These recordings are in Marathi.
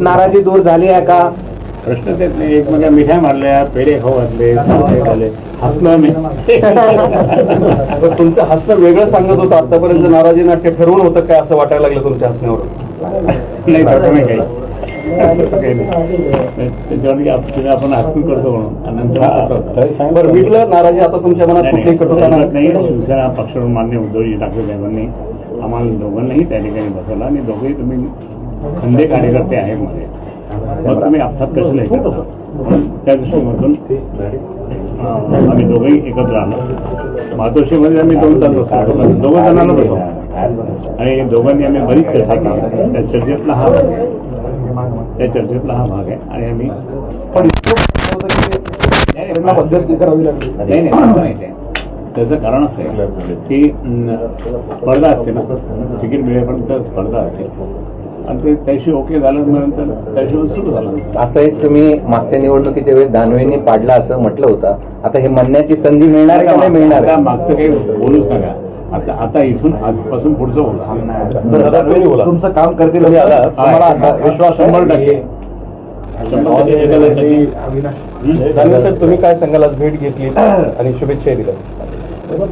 नाराजी दूर झाली आहे का? प्रश्न तेच नाही. एकमेका मिठ्या मारल्या पेढे खाऊ घातले झाले. हसलो मी तुमचं हसणं वेगळं सांगत होतं आतापर्यंत. नाराजी नाट्य ठरवून होतं काय असं वाटायला लागलं तुमच्या हसण्यावरून नाही तसं नाही काही. त्याच्यावर आपण हसून करतो म्हणून. नंतर. बरं मिटलं नाराजी आता तुमच्या मनात नाही, कुठली शिवसेना पक्षाकडून मान्य उद्धवजी ठाकरे साहेबांनी आम्हाला दोघांनाही त्या ठिकाणी बसवलं. आणि दोघेही तुम्ही खंदे कार्यकर्ते आहेत मध्ये मग तुम्ही आपसात कशाला हे करता? त्या दृष्टीमधून आम्ही दोघेही एकत्र आलो. मातोश्रीमध्ये आम्ही दोन तास बसलो. दोघं जणांना बसलो आणि दोघांनी आम्ही बरीच चर्चा केली. त्या चर्चेतला हा त्या चर्चेतला हा भाग आहे. आणि आम्ही पण नाही नाही तसं नाही ते. त्याचं कारण असं आहे की स्पर्धा असते ना. तिकीट मिळेपर्यंत स्पर्धा असते. आणि ते त्याशी ओके झालं नंतर त्याशिवाय सुरू झालं. असं एक तुम्ही मागच्या निवडणुकीच्या वेळेस दानवेंनी पाडला असं म्हटलं होतं. आता हे म्हणण्याची संधी मिळणार का नाही मिळणार? मागचं काही बोलूच नका. आता आता इथून आजपासून पुढचं बोला. तुमचं काम करतील विश्वास. शंभर टक्के. साहेब तुम्ही काय सांगाल आज भेट घेतली आणि शुभेच्छा दिल्या?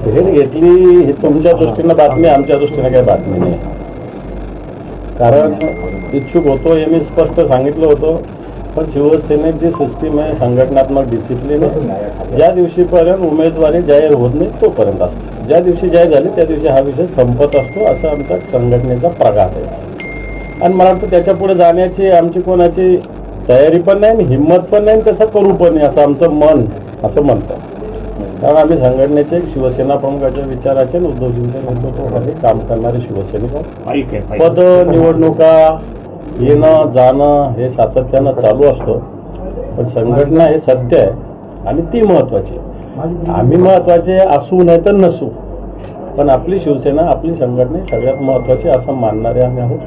भेट घेतली ही तुमच्या दृष्टीनं बातमी आमच्या दृष्टीनं काही बातमी नाही. कारण इच्छुक होतो हे मी स्पष्ट सांगितलं होतं. पण शिवसेनेची सिस्टीम आहे संघटनात्मक डिसिप्लिन आहे. ज्या दिवशीपर्यंत उमेदवारी जाहीर होत नाही तोपर्यंत असतो. ज्या दिवशी जाहीर झाली त्या दिवशी हा विषय संपत असतो. असं आमचा संघटनेचा प्रघात आहे. आणि मला वाटतं त्याच्या पुढे जाण्याची आमची कोणाची तयारी पण नाही आणि हिंमत पण नाही आणि तसं करू पण नाही असं आमचं मन असं म्हणतं कारण आम्ही संघटनेचे शिवसेना प्रमुखाच्या विचाराचे उद्धवजींच्या नेतृत्वाखाली काम करणारे शिवसैनिक. पद निवडणुका येणं जाणं हे सातत्यानं चालू असतं. पण संघटना हे सत्य आहे आणि ती महत्वाची आहे. आम्ही महत्त्वाचे असू नाही तर नसू. पण आपली शिवसेना आपली संघटना सगळ्यात महत्वाची असं मानणारे आम्ही आहोत.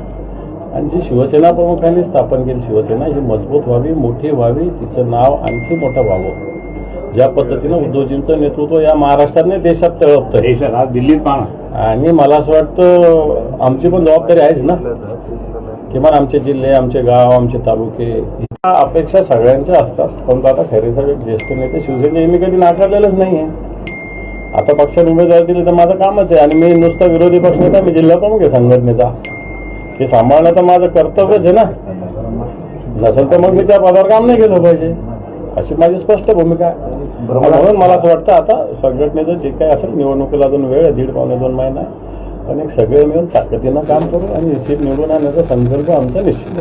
आणि जी शिवसेना प्रमुखांनी स्थापन केली शिवसेना ही मजबूत व्हावी मोठी व्हावी तिचं नाव आणखी मोठं व्हावं. ज्या पद्धतीनं उद्धवजींचं नेतृत्व या महाराष्ट्रात नाही देशात आज दिल्लीत आणि मला असं वाटतं आमची पण जबाबदारी आहेच ना. किमान आमचे जिल्हे आमचे गाव आमचे तालुके ह्या अपेक्षा सगळ्यांच्या असतात. परंतु आता खरे सगळे ज्येष्ठ नेते शिवसेनेचे मी कधी नाकारलेलंच नाही आहे आता पक्षाने उमेदवार दिले तर माझं कामच आहे. आणि मी नुसता विरोधी पक्ष नेता मी जिल्हा प्रमुख आहे संघटनेचा. ते सांभाळणं तर माझं कर्तव्यच आहे ना. नसेल तर मग मी त्या पदावर काम नाही केलं पाहिजे. अशी माझी स्पष्ट भूमिका आहे. म्हणून मला असं वाटतं आता संघटनेचं जे काही असेल निवडणुकीला अजून वेळ दीड पावणे दोन महिना आहे. पण एक सगळे मिळून ताकदीनं काम करू आणि निश्चित सीट निवडून आणण्याचा संकल्प आमचा निश्चित